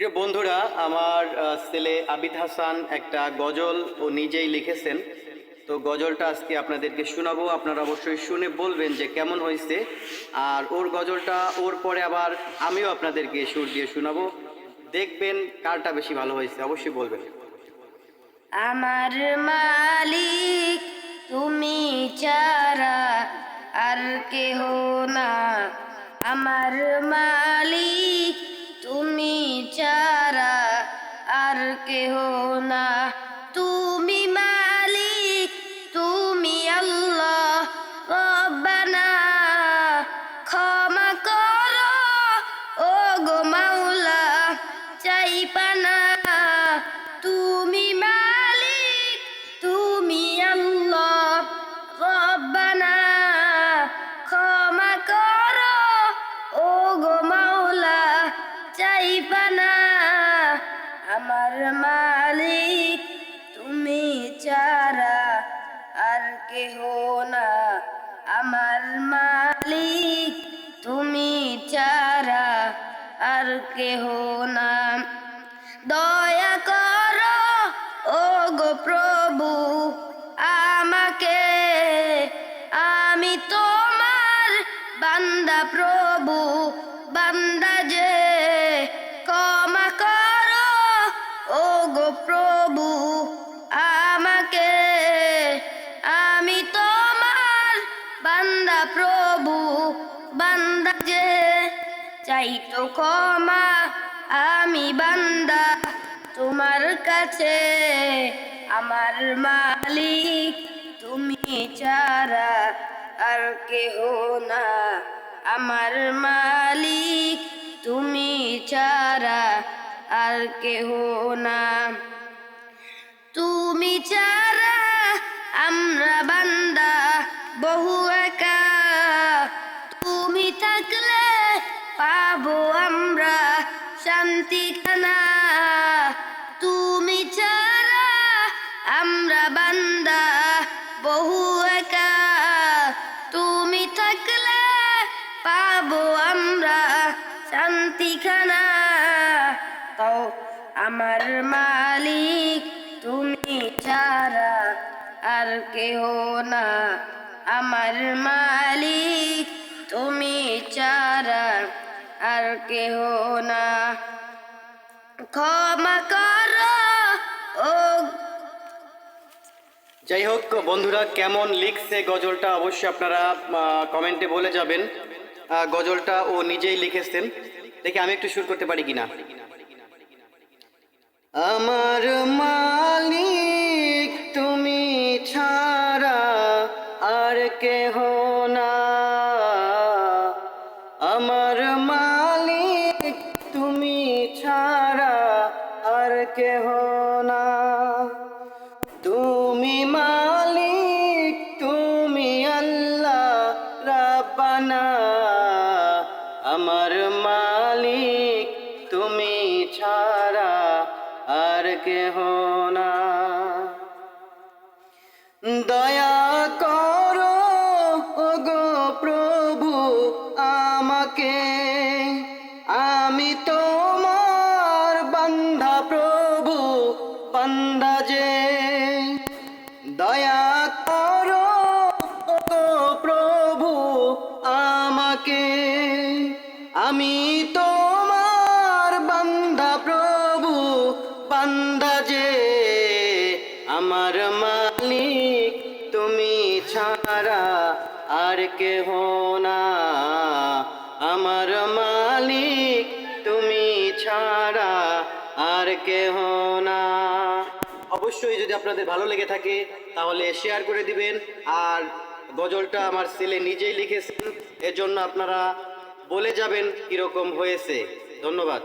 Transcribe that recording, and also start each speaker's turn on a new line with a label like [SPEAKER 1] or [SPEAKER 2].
[SPEAKER 1] প্রিয় বন্ধুরা, আমার ছেলে আবিদ হাসান একটা গজল ও নিজেই লিখেছেন। তো গজলটা আজকে আপনাদেরকে শোনাবো। আপনারা অবশ্যই শুনে বলবেন যে কেমন হয়েছে। আর ওর গজলটা, ওর পরে আবার আমিও আপনাদেরকে সুর দিয়ে শোনাবো। দেখবেন কারটা বেশি ভালো হয়েছে, অবশ্যই বলবেন।
[SPEAKER 2] আমার মালিক, তুমি চারা আর কেহ না। আমার মালিক আমার মালিক, তুমি চারা আর কেহ না। আমার মালিক, তুমি চারা আর কেহ না। দয়া করো ও গো প্রভু, আমাকে। আমি তোমার বান্দা প্রভু, বান্দা যে, চাই তো ক্ষমা, আমি বান্দা। তোমার কাছে আমার মালিক, তুমি চারা আর কেহ না। আমার মালিক, তুমি চারা আর কেহ না। তুমি চারা আমরা বান্দা শান্তি খানা। তুমি চারা আমরা বান্দা, বহু একা। তুমি থাকলে পাবো আমরা শান্তি খানা তাও আমার মালিক, তুমি ছাড়া আর কেহ না। আমার মালিক, তুমি ছাড়া। আর কেহ না। ক্ষমা করো, ও
[SPEAKER 1] যাই হোক, বন্ধুরা, কেমন লিখছে গজলটা অবশ্যই আপনারা কমেন্টে বলে যাবেন। গজলটা ও নিজেই লিখেছেন। দেখি আমি একটু শুরু করতে পারি কিনা? আমার মালিক, তুমি ছাড়া আর কেহ ছাড়া আর কেহ না। তুমি মালিক, তুমি আল্লাহ, রাব্বানা। আমার মালিক, তুমি ছাড়া আর কেহ না। দয়া করো গো প্রভু, আমাকে যে দয়া করো প্রভু আমাকে। আমি তোমার বান্দা প্রভু, বান্দা যে আমার মালিক। তুমি ছাড়া আর কেহ না। আমার মালিক, তুমি ছাড়া আর কেহ না। অবশ্যই যদি আপনাদের ভালো লেগে থাকে, তাহলে শেয়ার করে দিবেন। আর গজলটা আমার ছেলে নিজেই লিখেছেন এর জন্য আপনারা বলে যাবেন কীরকম হয়েছে। ধন্যবাদ।